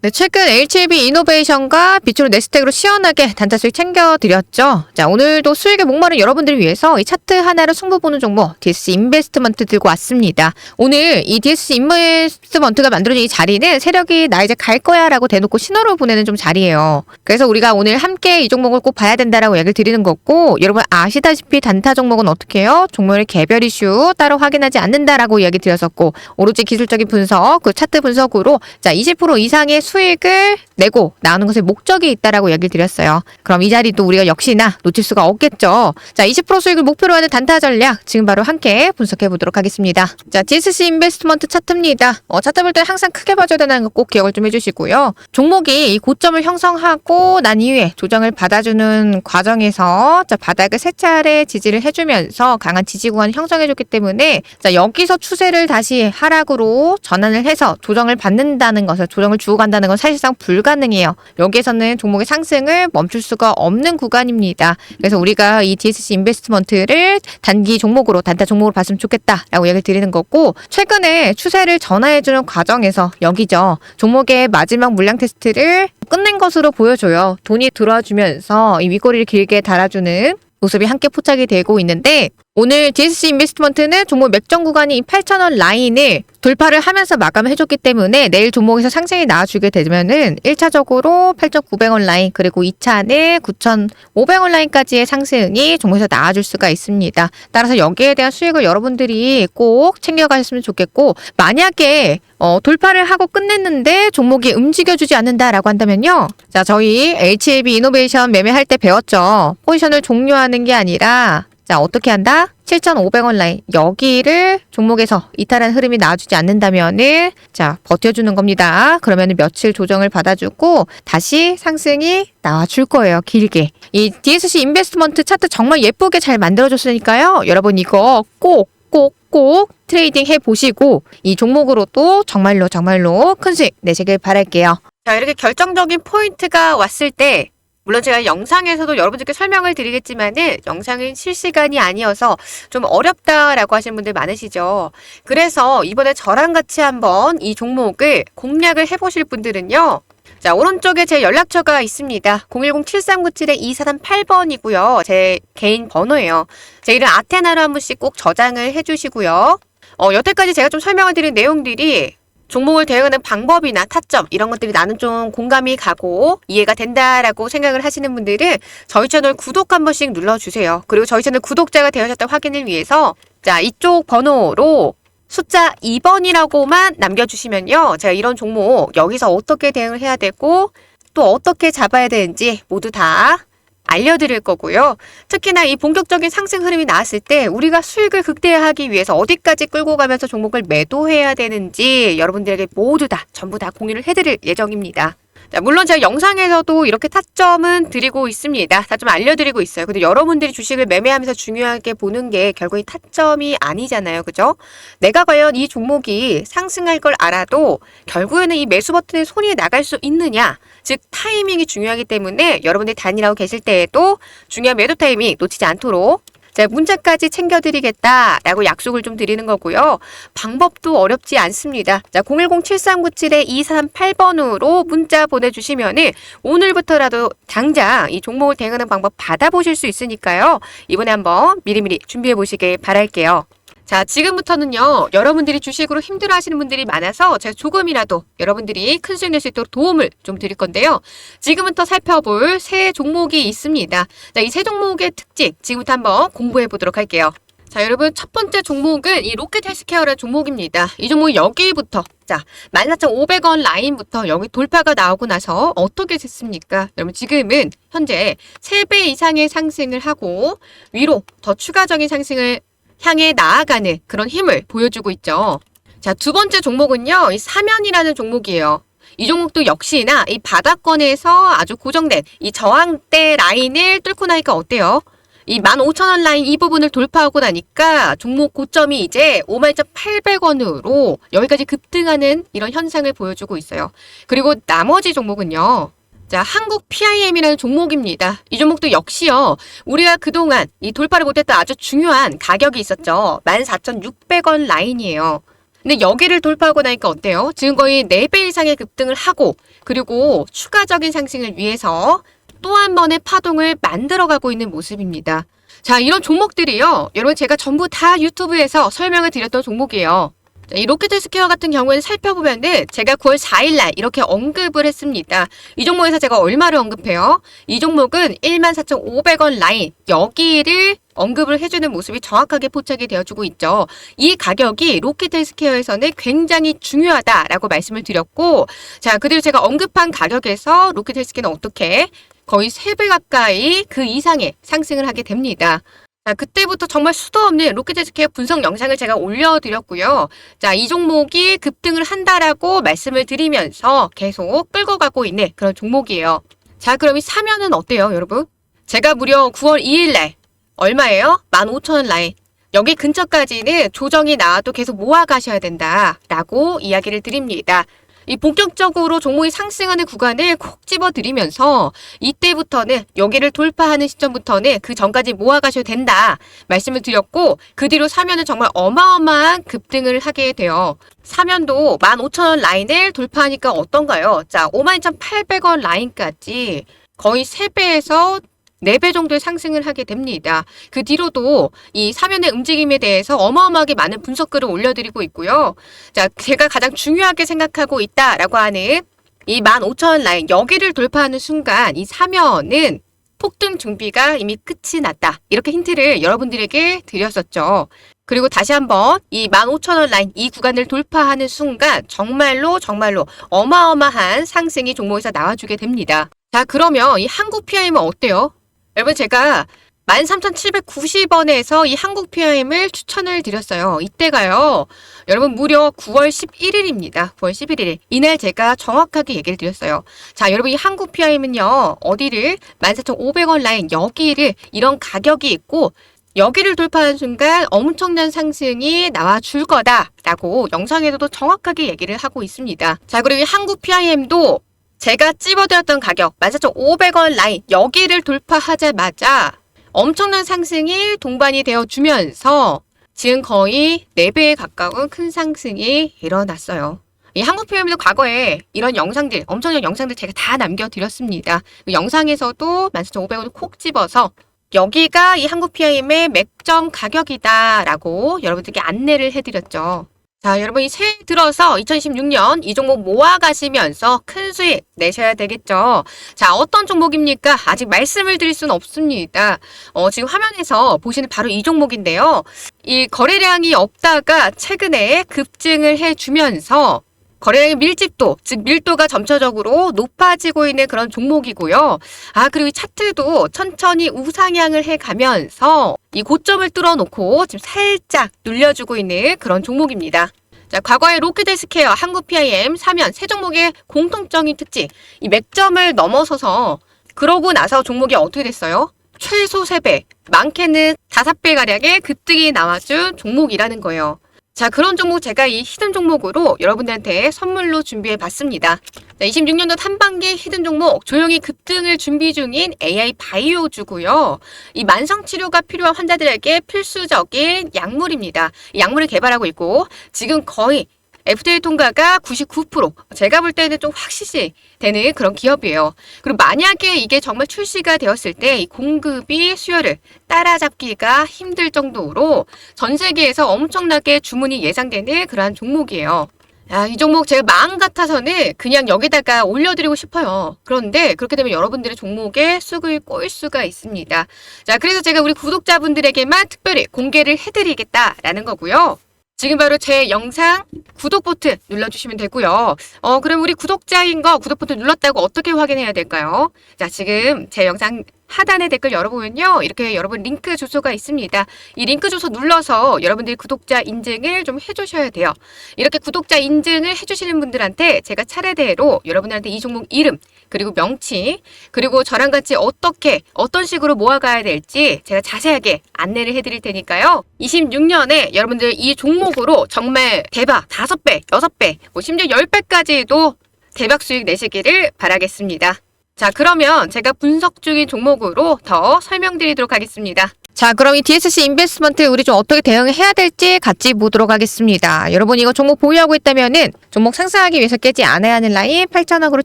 네, 최근 HLB 이노베이션과 비추로 네스텍으로 시원하게 단타 수익 챙겨드렸죠. 자, 오늘도 수익에 목마른 여러분들을 위해서 이 차트 하나를 승부 보는 종목 DS 인베스트먼트 들고 왔습니다. 오늘 이 DS 인베스트먼트가 만들어진 이 자리는 세력이 나 이제 갈 거야 라고 대놓고 신호를 보내는 좀 자리예요. 그래서 우리가 오늘 함께 이 종목을 꼭 봐야 된다라고 얘기를 드리는 거고 여러분 아시다시피 단타 종목은 어떻게 해요? 종목의 개별 이슈 따로 확인하지 않는다라고 얘기 드렸었고 오로지 기술적인 분석, 그 차트 분석으로 자, 20% 이상의 수익을 내고 나오는 것에 목적이 있다라고 얘기를 드렸어요. 그럼 이 자리도 우리가 역시나 놓칠 수가 없겠죠. 자, 20% 수익을 목표로 하는 단타 전략 지금 바로 함께 분석해 보도록 하겠습니다. 자, DSC 인베스트먼트 차트입니다. 어, 차트 볼 때 항상 크게 봐줘야 되는 거 꼭 기억을 좀 해주시고요. 종목이 이 고점을 형성하고 난 이후에 조정을 받아주는 과정에서 자, 바닥을 세 차례 지지를 해주면서 강한 지지 구간을 형성해줬기 때문에 자, 여기서 추세를 다시 하락으로 전환을 해서 조정을 받는다는 것을 조정을 주고 간다는 건 사실상 불가 능해요. 여기에서는 종목의 상승을 멈출 수가 없는 구간입니다. 그래서 우리가 이 DSC 인베스트먼트를 단기 종목으로 단타 종목으로 봤으면 좋겠다라고 얘기를 드리는 거고 최근에 추세를 전환해주는 과정에서 여기죠. 종목의 마지막 물량 테스트를 끝낸 것으로 보여줘요. 돈이 들어와 주면서 이 윗꼬리를 길게 달아주는 모습이 함께 포착이 되고 있는데 오늘 DSC 인베스트먼트는 종목 맥정 구간이 8,000원 라인을 돌파를 하면서 마감을 해줬기 때문에 내일 종목에서 상승이 나와주게 되면은 1차적으로 8,900원 라인 그리고 2차는 9,500원 라인까지의 상승이 종목에서 나와줄 수가 있습니다. 따라서 여기에 대한 수익을 여러분들이 꼭 챙겨가셨으면 좋겠고 만약에 어, 돌파를 하고 끝냈는데 종목이 움직여주지 않는다라고 한다면요. 자, 저희 HAB 이노베이션 매매할 때 배웠죠. 포지션을 종료하는 게 아니라 자, 어떻게 한다? 7,500원 라인. 여기를 종목에서 이탈한 흐름이 나와주지 않는다면은, 자, 버텨주는 겁니다. 그러면은 며칠 조정을 받아주고, 다시 상승이 나와줄 거예요. 길게. 이 DSC 인베스트먼트 차트 정말 예쁘게 잘 만들어줬으니까요. 여러분 이거 꼭, 꼭, 꼭 트레이딩 해보시고, 이 종목으로 또 정말로, 정말로 큰 수익 내시길 바랄게요. 자, 이렇게 결정적인 포인트가 왔을 때, 물론 제가 영상에서도 여러분들께 설명을 드리겠지만은 영상은 실시간이 아니어서 좀 어렵다라고 하시는 분들 많으시죠. 그래서 이번에 저랑 같이 한번 이 종목을 공략을 해보실 분들은요. 자, 오른쪽에 제 연락처가 있습니다. 010-7397-2438번이고요. 제 개인 번호예요. 제 이름 아테나로 한 번씩 꼭 저장을 해주시고요. 어, 여태까지 제가 좀 설명을 드린 내용들이 종목을 대응하는 방법이나 타점 이런 것들이 나는 좀 공감이 가고 이해가 된다라고 생각을 하시는 분들은 저희 채널 구독 한 번씩 눌러주세요. 그리고 저희 채널 구독자가 되셨다 확인을 위해서 자 이쪽 번호로 숫자 2번이라고만 남겨주시면요. 제가 이런 종목 여기서 어떻게 대응을 해야 되고 또 어떻게 잡아야 되는지 모두 다 알려드릴 거고요. 특히나 이 본격적인 상승 흐름이 나왔을 때 우리가 수익을 극대화하기 위해서 어디까지 끌고 가면서 종목을 매도해야 되는지 여러분들에게 모두 다 전부 다 공유를 해드릴 예정입니다. 자, 물론 제가 영상에서도 이렇게 타점은 드리고 있습니다. 타점 알려드리고 있어요. 근데 여러분들이 주식을 매매하면서 중요하게 보는 게 결국 이 타점이 아니잖아요. 그죠? 내가 과연 이 종목이 상승할 걸 알아도 결국에는 이 매수 버튼에 손이 나갈 수 있느냐. 즉, 타이밍이 중요하기 때문에 여러분들이 단일하고 계실 때에도 중요한 매도 타이밍 놓치지 않도록 문자까지 챙겨드리겠다라고 약속을 좀 드리는 거고요. 방법도 어렵지 않습니다. 자, 010-7397-2238번으로 문자 보내주시면은 오늘부터라도 당장 이 종목을 대응하는 방법 받아보실 수 있으니까요. 이번에 한번 미리미리 준비해 보시길 바랄게요. 자, 지금부터는요, 여러분들이 주식으로 힘들어 하시는 분들이 많아서 제가 조금이라도 여러분들이 큰 수익 낼 수 있도록 도움을 좀 드릴 건데요. 지금부터 살펴볼 새 종목이 있습니다. 자, 이새 종목의 특징, 지금부터 한번 공부해 보도록 할게요. 자, 여러분, 첫 번째 종목은 이 로켓 헬스케어라는 종목입니다. 이 종목 여기부터, 자, 14,500원 라인부터 여기 돌파가 나오고 나서 어떻게 됐습니까? 여러분, 지금은 현재 3배 이상의 상승을 하고 위로 더 추가적인 상승을 향해 나아가는 그런 힘을 보여주고 있죠. 자, 두 번째 종목은요, 이 사면이라는 종목이에요. 이 종목도 역시나 이 바닥권에서 아주 고정된 이 저항대 라인을 뚫고 나니까 어때요? 이 15,000원 라인 이 부분을 돌파하고 나니까 종목 고점이 이제 51,800원으로 여기까지 급등하는 이런 현상을 보여주고 있어요. 그리고 나머지 종목은요. 자, 한국 PIM이라는 종목입니다. 이 종목도 역시요. 우리가 그동안 이 돌파를 못했던 아주 중요한 가격이 있었죠. 14,600원 라인이에요. 근데 여기를 돌파하고 나니까 어때요? 지금 거의 4배 이상의 급등을 하고 그리고 추가적인 상승을 위해서 또 한 번의 파동을 만들어가고 있는 모습입니다. 자, 이런 종목들이요. 여러분 제가 전부 다 유튜브에서 설명을 드렸던 종목이에요. 자, 이 로켓헬스케어 같은 경우에는 살펴보면은 제가 9월 4일날 이렇게 언급을 했습니다. 이 종목에서 제가 얼마를 언급해요? 이 종목은 14,500원 라인 여기를 언급을 해주는 모습이 정확하게 포착이 되어주고 있죠. 이 가격이 로켓헬스케어에서는 굉장히 중요하다라고 말씀을 드렸고 자 그대로 제가 언급한 가격에서 로켓헬스케어는 어떻게 거의 3배 가까이 그 이상의 상승을 하게 됩니다. 자, 그때부터 정말 수도 없는 로켓헬스케어 분석 영상을 제가 올려드렸고요. 자, 이 종목이 급등을 한다라고 말씀을 드리면서 계속 끌고 가고 있는 그런 종목이에요. 자, 그럼 이 사면은 어때요, 여러분? 제가 무려 9월 2일 날 얼마예요? 15,000원 라인. 여기 근처까지는 조정이 나와도 계속 모아 가셔야 된다라고 이야기를 드립니다. 이 본격적으로 종목이 상승하는 구간을 콕 집어드리면서 이때부터는 여기를 돌파하는 시점부터는 그 전까지 모아가셔야 된다 말씀을 드렸고 그 뒤로 사면은 정말 어마어마한 급등을 하게 돼요. 사면도 15,000원 라인을 돌파하니까 어떤가요? 자, 52,800원 라인까지 거의 3배에서 4배 정도의 상승을 하게 됩니다. 그 뒤로도 이 사면의 움직임에 대해서 어마어마하게 많은 분석글을 올려드리고 있고요. 자, 제가 가장 중요하게 생각하고 있다라고 하는 이 15,000원 라인 여기를 돌파하는 순간 이 사면은 폭등 준비가 이미 끝이 났다. 이렇게 힌트를 여러분들에게 드렸었죠. 그리고 다시 한번 이 15,000원 라인 이 구간을 돌파하는 순간 정말로 정말로 어마어마한 상승이 종목에서 나와주게 됩니다. 자, 그러면 이 한국 PIM은 어때요? 여러분 제가 13,790원에서 이 한국 PIM을 추천을 드렸어요. 이때가요. 여러분 무려 9월 11일입니다. 9월 11일. 이날 제가 정확하게 얘기를 드렸어요. 자, 여러분 이 한국 PIM은요. 어디를 14,500원 라인 여기를 이런 가격이 있고 여기를 돌파하는 순간 엄청난 상승이 나와줄 거다라고 영상에서도 정확하게 얘기를 하고 있습니다. 자, 그리고 이 한국 PIM도 제가 찝어드렸던 가격 14,500원 라인 여기를 돌파하자마자 엄청난 상승이 동반이 되어 주면서 지금 거의 4배에 가까운 큰 상승이 일어났어요. 이 한국 PM도 과거에 이런 영상들, 엄청난 영상들 제가 다 남겨드렸습니다. 그 영상에서도 14,500원을 콕 집어서 여기가 이 한국 PM의 맥점 가격이다라고 여러분들께 안내를 해드렸죠. 자, 여러분 이 새해 들어서 2026년 이 종목 모아가시면서 큰 수익 내셔야 되겠죠. 자, 어떤 종목입니까? 아직 말씀을 드릴 수는 없습니다. 어, 지금 화면에서 보시는 바로 이 종목인데요. 이 거래량이 없다가 최근에 급증을 해주면서 거래량의 밀집도, 즉 밀도가 점차적으로 높아지고 있는 그런 종목이고요. 아, 그리고 이 차트도 천천히 우상향을 해 가면서 이 고점을 뚫어놓고 지금 살짝 눌려주고 있는 그런 종목입니다. 자, 과거의 로켓헬스케어, 한국 PIM, 사면 세 종목의 공통적인 특징, 이 맥점을 넘어서서 그러고 나서 종목이 어떻게 됐어요? 최소 3배, 많게는 5배 가량의 급등이 나와준 종목이라는 거예요. 자, 그런 종목 제가 이 히든 종목으로 여러분들한테 선물로 준비해 봤습니다. 자, 26년도 탐방기 히든 종목 조용히 급등을 준비 중인 AI 바이오주고요. 이 만성 치료가 필요한 환자들에게 필수적인 약물입니다. 이 약물을 개발하고 있고 지금 거의 FDA 통과가 99% 제가 볼 때는 좀 확실시 되는 그런 기업이에요. 그리고 만약에 이게 정말 출시가 되었을 때 이 공급이 수요를 따라잡기가 힘들 정도로 전 세계에서 엄청나게 주문이 예상되는 그러한 종목이에요. 아, 이 종목 제가 마음 같아서는 그냥 여기다가 올려드리고 싶어요. 그런데 그렇게 되면 여러분들의 종목에 쑥을 꼬일 수가 있습니다. 자, 그래서 제가 우리 구독자분들에게만 특별히 공개를 해드리겠다라는 거고요. 지금 바로 제 영상 구독 버튼 눌러주시면 되고요. 어, 그럼 우리 구독자인 거 구독 버튼 눌렀다고 어떻게 확인해야 될까요? 자, 지금 제 영상 하단에 댓글 열어보면요. 이렇게 여러분 링크 주소가 있습니다. 이 링크 주소 눌러서 여러분들이 구독자 인증을 좀 해주셔야 돼요. 이렇게 구독자 인증을 해주시는 분들한테 제가 차례대로 여러분들한테 이 종목 이름, 그리고 명칭, 그리고 저랑 같이 어떻게, 어떤 식으로 모아가야 될지 제가 자세하게 안내를 해드릴 테니까요. 26년에 여러분들 이 종목으로 정말 대박 5배, 6배, 뭐 심지어 10배까지도 대박 수익 내시기를 바라겠습니다. 자, 그러면 제가 분석 중인 종목으로 더 설명드리도록 하겠습니다. 자, 그럼 이 DSC 인베스트먼트 우리 좀 어떻게 대응해야 될지 같이 보도록 하겠습니다. 여러분 이거 종목 보유하고 있다면은 종목 상승하기 위해서 깨지 않아야 하는 라인 8,000원으로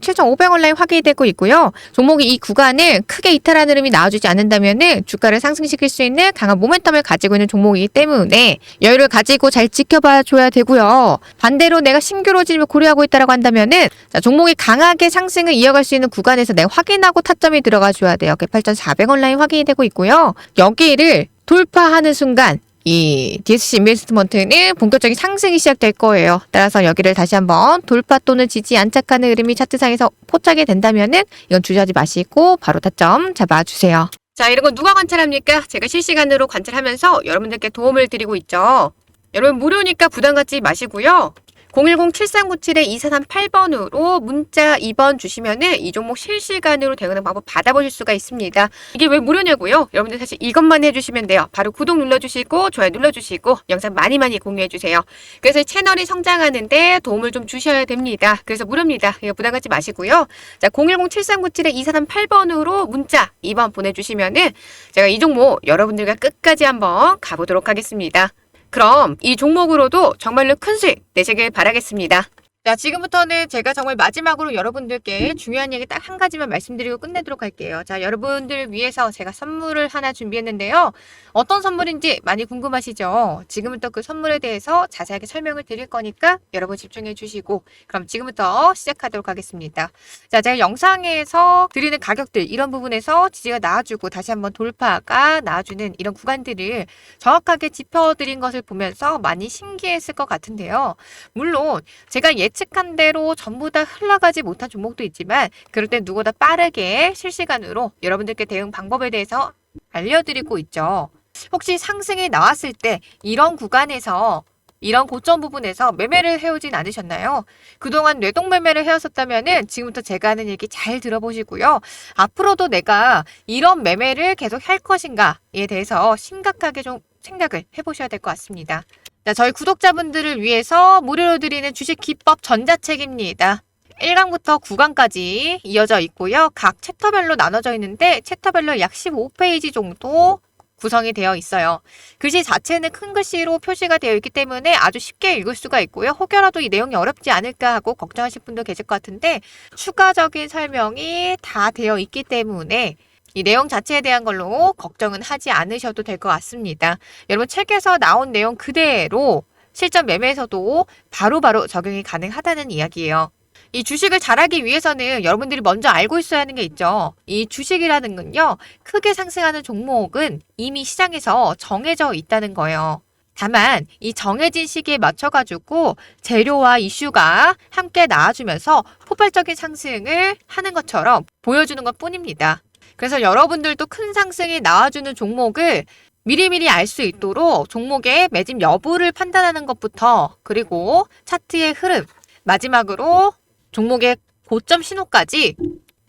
7,500원 라인 확인이 되고 있고요. 종목이 이 구간을 크게 이탈하는 흐름이 나와주지 않는다면은 주가를 상승시킬 수 있는 강한 모멘텀을 가지고 있는 종목이기 때문에 여유를 가지고 잘 지켜봐 줘야 되고요. 반대로 내가 신규로짐을 고려하고 있다라고 한다면은 자, 종목이 강하게 상승을 이어갈 수 있는 구간에서 내가 확인하고 타점이 들어가 줘야 돼요. 8,400원 라인 확인이 되고 있고요. 여기를 돌파하는 순간 이 DSC 인베스트먼트는 본격적인 상승이 시작될 거예요. 따라서 여기를 다시 한번 돌파 또는 지지 안착하는 흐름이 차트상에서 포착이 된다면은 이건 주저하지 마시고 바로 타점 잡아주세요. 자, 이런 건 누가 관찰합니까? 제가 실시간으로 관찰하면서 여러분들께 도움을 드리고 있죠. 여러분 무료니까 부담 갖지 마시고요. 010-7397-2438번으로 문자 2번 주시면은 이 종목 실시간으로 대응하는 방법 받아보실 수가 있습니다. 이게 왜 무료냐고요? 여러분들 사실 이것만 해주시면 돼요. 바로 구독 눌러주시고 좋아요 눌러주시고 영상 많이 많이 공유해주세요. 그래서 채널이 성장하는데 도움을 좀 주셔야 됩니다. 그래서 무료입니다. 이거 부담 갖지 마시고요. 자, 010-7397-2438번으로 문자 2번 보내주시면은 제가 이 종목 여러분들과 끝까지 한번 가보도록 하겠습니다. 그럼 이 종목으로도 정말로 큰 수익 내시길 바라겠습니다. 자, 지금부터는 제가 정말 마지막으로 여러분들께 중요한 얘기 딱 한 가지만 말씀드리고 끝내도록 할게요. 자, 여러분들 위해서 제가 선물을 하나 준비했는데요. 어떤 선물인지 많이 궁금하시죠? 지금부터 그 선물에 대해서 자세하게 설명을 드릴 거니까 여러분 집중해 주시고, 그럼 지금부터 시작하도록 하겠습니다. 자, 제가 영상에서 드리는 가격들, 이런 부분에서 지지가 나와주고 다시 한번 돌파가 나와주는 이런 구간들을 정확하게 짚어드린 것을 보면서 많이 신기했을 것 같은데요. 물론, 제가 예 측한 대로 전부 다 흘러가지 못한 종목도 있지만, 그럴 땐 누구보다 빠르게 실시간으로 여러분들께 대응 방법에 대해서 알려드리고 있죠. 혹시 상승이 나왔을 때 이런 구간에서 이런 고점 부분에서 매매를 해오진 않으셨나요? 그동안 뇌동 매매를 해왔었다면은 지금부터 제가 하는 얘기 잘 들어보시고요. 앞으로도 내가 이런 매매를 계속 할 것인가에 대해서 심각하게 좀 생각을 해보셔야 될 것 같습니다. 자, 저희 구독자분들을 위해서 무료로 드리는 주식 기법 전자책입니다. 1강부터 9강까지 이어져 있고요. 각 챕터별로 나눠져 있는데 챕터별로 약 15페이지 정도 구성이 되어 있어요. 글씨 자체는 큰 글씨로 표시가 되어 있기 때문에 아주 쉽게 읽을 수가 있고요. 혹여라도 이 내용이 어렵지 않을까 하고 걱정하실 분도 계실 것 같은데 추가적인 설명이 다 되어 있기 때문에 이 내용 자체에 대한 걸로 걱정은 하지 않으셔도 될 것 같습니다. 여러분 책에서 나온 내용 그대로 실전 매매에서도 바로바로 바로 적용이 가능하다는 이야기예요. 이 주식을 잘하기 위해서는 여러분들이 먼저 알고 있어야 하는 게 있죠. 이 주식이라는 건요, 크게 상승하는 종목은 이미 시장에서 정해져 있다는 거예요. 다만 이 정해진 시기에 맞춰가지고 재료와 이슈가 함께 나와주면서 폭발적인 상승을 하는 것처럼 보여주는 것 뿐입니다. 그래서 여러분들도 큰 상승이 나와주는 종목을 미리미리 알 수 있도록 종목의 매집 여부를 판단하는 것부터 그리고 차트의 흐름 마지막으로 종목의 고점 신호까지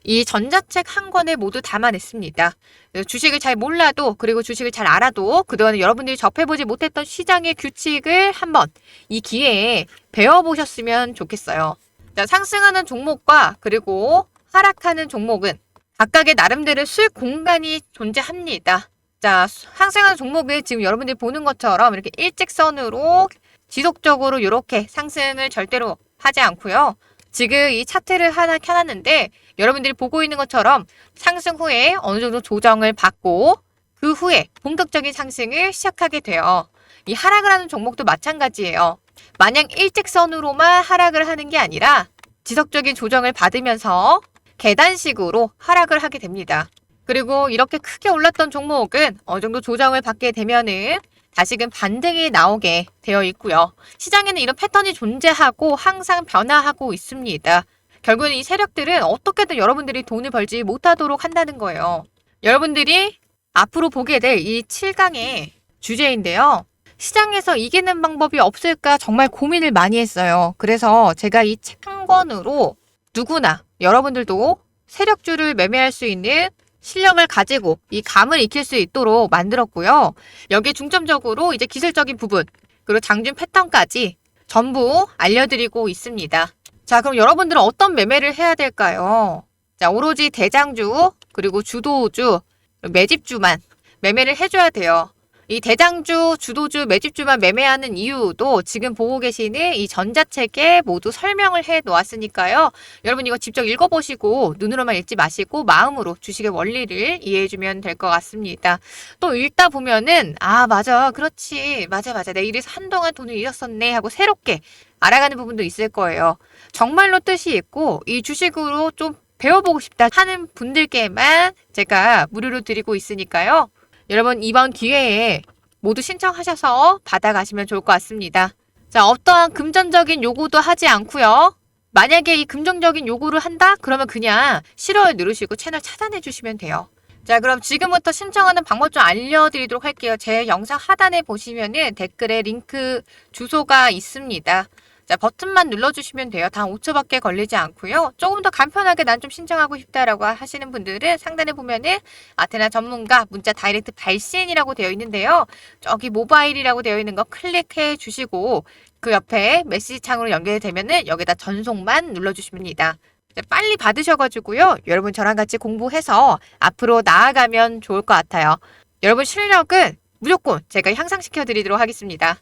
이 전자책 한 권에 모두 담아냈습니다. 주식을 잘 몰라도 그리고 주식을 잘 알아도 그동안 여러분들이 접해보지 못했던 시장의 규칙을 한번 이 기회에 배워보셨으면 좋겠어요. 자, 상승하는 종목과 그리고 하락하는 종목은 각각의 나름대로 수익 공간이 존재합니다. 자, 상승하는 종목을 지금 여러분들이 보는 것처럼 이렇게 일직선으로 지속적으로 이렇게 상승을 절대로 하지 않고요. 지금 이 차트를 하나 켜놨는데 여러분들이 보고 있는 것처럼 상승 후에 어느 정도 조정을 받고 그 후에 본격적인 상승을 시작하게 돼요. 이 하락을 하는 종목도 마찬가지예요. 마냥 일직선으로만 하락을 하는 게 아니라 지속적인 조정을 받으면서 계단식으로 하락을 하게 됩니다. 그리고 이렇게 크게 올랐던 종목은 어느 정도 조정을 받게 되면은 다시금 반등이 나오게 되어 있고요. 시장에는 이런 패턴이 존재하고 항상 변화하고 있습니다. 결국은 이 세력들은 어떻게든 여러분들이 돈을 벌지 못하도록 한다는 거예요. 여러분들이 앞으로 보게 될 이 7강의 주제인데요. 시장에서 이기는 방법이 없을까 정말 고민을 많이 했어요. 그래서 제가 이 책 한 권으로 누구나 여러분들도 세력주를 매매할 수 있는 실력을 가지고 이 감을 익힐 수 있도록 만들었고요. 여기에 중점적으로 이제 기술적인 부분, 그리고 장중 패턴까지 전부 알려드리고 있습니다. 자, 그럼 여러분들은 어떤 매매를 해야 될까요? 자, 오로지 대장주, 그리고 주도주, 매집주만 매매를 해줘야 돼요. 이 대장주, 주도주, 매집주만 매매하는 이유도 지금 보고 계시는 이 전자책에 모두 설명을 해 놓았으니까요. 여러분 이거 직접 읽어보시고 눈으로만 읽지 마시고 마음으로 주식의 원리를 이해해주면 될 것 같습니다. 또 읽다 보면은 아 맞아 그렇지 맞아 맞아 내가 이래서 한동안 돈을 잃었었네 하고 새롭게 알아가는 부분도 있을 거예요. 정말로 뜻이 있고 이 주식으로 좀 배워보고 싶다 하는 분들께만 제가 무료로 드리고 있으니까요. 여러분 이번 기회에 모두 신청하셔서 받아가시면 좋을 것 같습니다. 자, 어떠한 금전적인 요구도 하지 않고요. 만약에 이 금전적인 요구를 한다? 그러면 그냥 싫어요 누르시고 채널 차단해 주시면 돼요. 자, 그럼 지금부터 신청하는 방법 좀 알려드리도록 할게요. 제 영상 하단에 보시면은 댓글에 링크 주소가 있습니다. 자, 버튼만 눌러주시면 돼요. 단 5초밖에 걸리지 않고요. 조금 더 간편하게 난 좀 신청하고 싶다라고 하시는 분들은 상단에 보면은 아테나 전문가 문자 다이렉트 발신이라고 되어 있는데요. 저기 모바일이라고 되어 있는 거 클릭해 주시고 그 옆에 메시지 창으로 연결되면은 여기다 전송만. 자, 빨리 받으셔가지고요. 여러분 저랑 같이 공부해서 앞으로 나아가면 좋을 것 같아요. 여러분 실력은 무조건 제가 향상시켜 드리도록 하겠습니다.